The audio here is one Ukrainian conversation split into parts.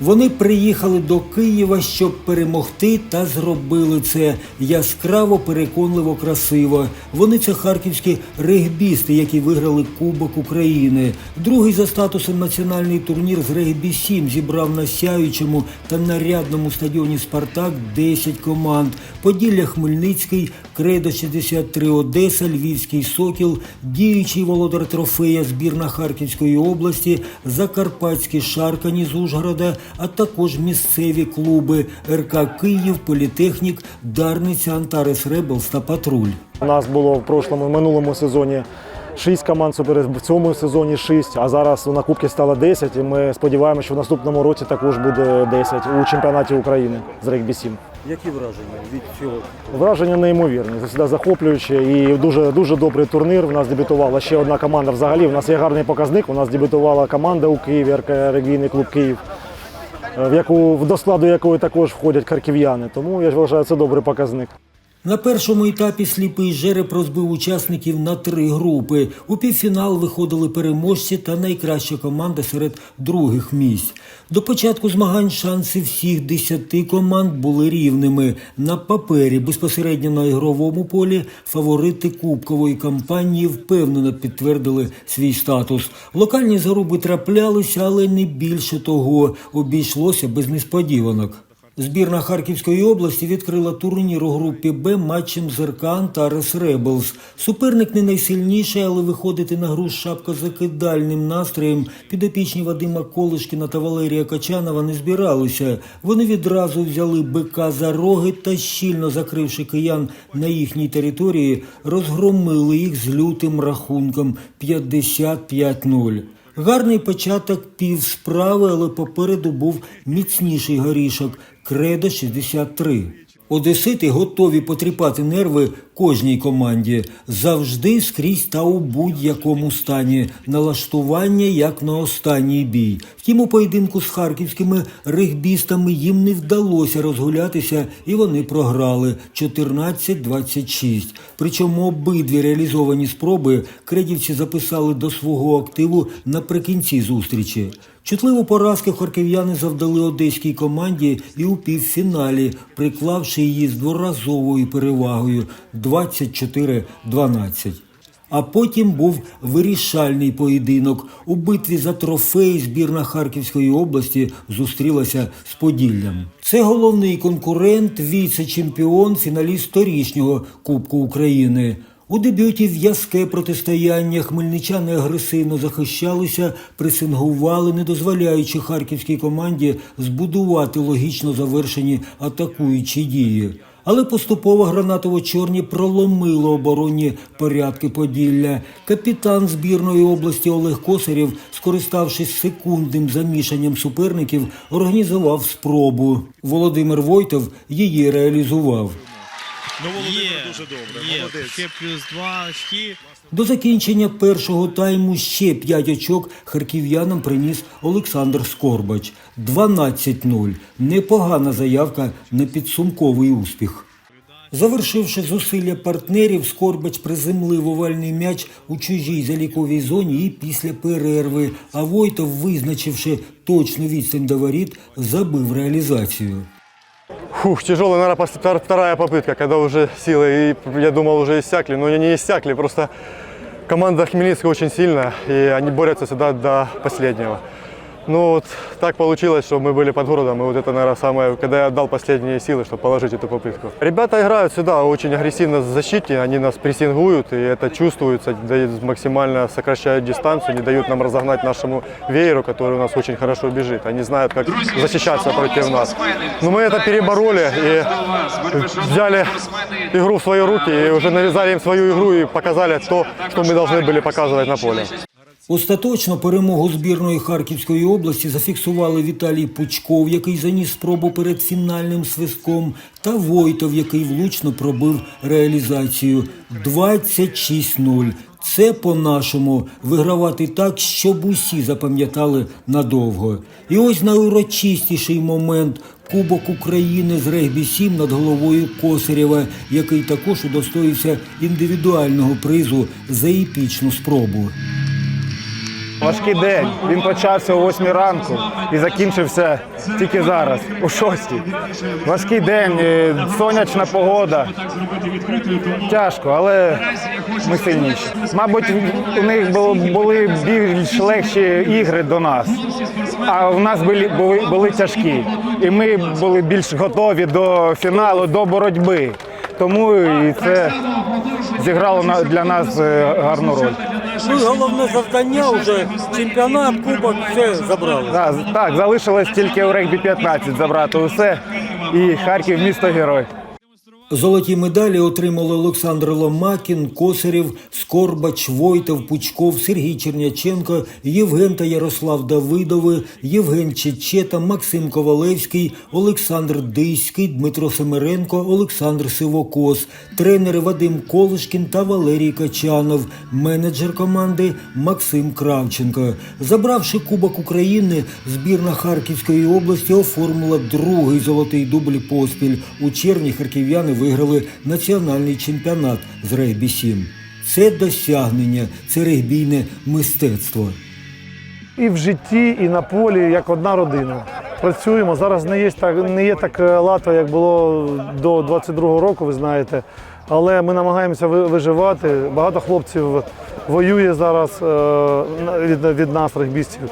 Вони приїхали до Києва, щоб перемогти, та зробили це яскраво, переконливо, красиво. Вони це харківські регбісти, які виграли Кубок України. Другий за статусом національний турнір з регбі 7 зібрав на сяючому та нарядному стадіоні Спартак 10 команд. Поділля Хмельницький, Кредо 63 Одеса, Львівський Сокіл, діючий володар трофея збірна Харківської області, Закарпатські Шаркані з Ужгорода, а також місцеві клуби РК Київ, Політехнік, Дарниця, Антарес Ребелс та Патруль. У нас було в прошлому минулому сезоні 6 команд в цьому сезоні 6, а зараз на Кубці стало 10. І ми сподіваємося, що в наступному році також буде 10 у чемпіонаті України з регбі 7. Які враження від цього? Враження неймовірні, завжди захоплюючі і дуже дуже добрий турнір. У нас дебютувала ще одна команда. Взагалі у нас є гарний показник. У нас дебютувала команда у Києві, регбійний клуб Київ, в яку до складу якої також входять харків'яни. Тому я вважаю, це добрий показник. На першому етапі сліпий жереб розбив учасників на три групи. У півфінал виходили переможці та найкраща команда серед других місць. До початку змагань шанси всіх десяти команд були рівними. На папері безпосередньо на ігровому полі фаворити кубкової кампанії впевнено підтвердили свій статус. Локальні заруби траплялися, але не більше того. Обійшлося без несподіванок. Збірна Харківської області відкрила турнір у групі Б матчем з РК Антарес Ребелс. Суперник не найсильніший, але виходити на гру з шапкозакидальним настроєм підопічні Вадима Колишкіна та Валерія Качанова не збиралися. Вони відразу взяли бика за роги та щільно закривши киян на їхній території, розгромили їх з лютим рахунком 55-0. Гарний початок пів справи, але попереду був міцніший горішок Кредо 63. Одесити готові потріпати нерви кожній команді завжди скрізь та у будь-якому стані. Налаштування як на останній бій. Втім, у поєдинку з харківськими регбістами їм не вдалося розгулятися, і вони програли 14-26. Причому обидві реалізовані спроби кредівці записали до свого активу наприкінці зустрічі. Чутливу поразки харків'яни завдали одеській команді і у півфіналі, приклавши її з дворазовою перевагою 24-12. А потім був вирішальний поєдинок. У битві за трофей збірна Харківської області зустрілася з Поділлям. Це головний конкурент, віце-чемпіон, фіналіст торічнього Кубку України. У дебюті в'язке протистояння хмельничани агресивно захищалися, пресингували, не дозволяючи харківській команді збудувати логічно завершені атакуючі дії. Але поступово гранатово-чорні проломило оборонні порядки Поділля. Капітан збірної області Олег Косарєв, скориставшись секундним замішанням суперників, організував спробу. Володимир Войтов її реалізував. Ну, Володимир Є, дуже добре. є. Молодець. Ще плюс два очки. До закінчення першого тайму ще 5 очок харків'янам приніс Олександр Скорбач. 12-0. Непогана заявка на підсумковий успіх. Завершивши зусилля партнерів, Скорбач приземлив овальний м'яч у чужій заліковій зоні і після перерви, а Войтов, визначивши точну відстань до воріт, забив реалізацію. Фух, тяжелая, наверное, вторая попытка, когда уже силы, и, я думал, уже иссякли, но они не иссякли, просто команда Хмельницкая очень сильная, и они борются всегда до последнего. Ну вот так получилось, что мы были под городом, и вот это, наверное, самое, когда я отдал последние силы, чтобы положить эту попытку. Ребята играют сюда очень агрессивно в защите, они нас прессингуют, и это чувствуется, дают- максимально сокращают дистанцию, не дают нам разогнать нашему вееру, который у нас очень хорошо бежит. Они знают, как защищаться против нас. Но мы это перебороли и взяли игру в свои руки, и уже навязали им свою игру и показали то, что мы должны были показывать на поле. Остаточно перемогу збірної Харківської області зафіксували Віталій Пучков, який заніс спробу перед фінальним свистком, та Войтов, який влучно пробив реалізацію 26-0. Це по-нашому вигравати так, щоб усі запам'ятали надовго. І ось найурочистіший момент Кубок України з регбі 7 над головою Косарєва, який також удостоївся індивідуального призу за епічну спробу. Важкий день. Він почався о 8 ранку і закінчився тільки зараз, о 6. Важкий день, е, сонячна погода. Тяжко, але ми сильніші. Мабуть, у них були більш легші ігри до нас, а у нас були, були, були тяжкі. І ми були більш готові до фіналу, до боротьби. Тому і це зіграло для нас е, гарну роль. І головне завдання вже чемпіонат, кубок, все забрали. Да, так, залишилось тільки у регбі 15 забрати усе. І Харків місто герой. Золоті медалі отримали Олександр Ломакін, Косарєв, Скорбач, Войтов, Пучков, Сергій Черняченко, Євген та Ярослав Давидови, Євген Чечета, Максим Ковалевський, Олександр Диський, Дмитро Семеренко, Олександр Сивокос, тренери Вадим Колишкін та Валерій Качанов, менеджер команди Максим Кравченко. Забравши Кубок України, збірна Харківської області оформила другий золотий дубль поспіль. У червні харків'яни виграли національний чемпіонат з регбі 7. Це досягнення, це регбійне мистецтво. і в житті, і на полі, як одна родина. Працюємо. Зараз не є так, не є так е, лато, як було до 22-го року, ви знаєте. Але ми намагаємося виживати. Багато хлопців воює зараз е, від, від нас, регбістів.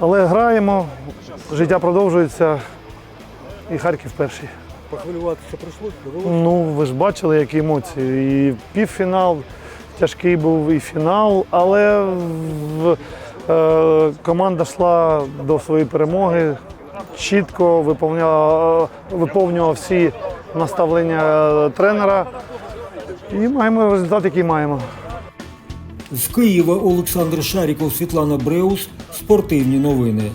Але граємо, життя продовжується, і Харків перший. Похвилюватися прийшлося? Ну, ви ж бачили, які емоції. І півфінал тяжкий був, і фінал, але в, е, команда йшла до своєї перемоги, чітко виповняла, виповнювала всі наставлення тренера. І маємо результат, який маємо. З Києва Олександр Шаріков, Світлана Бреус. Спортивні новини.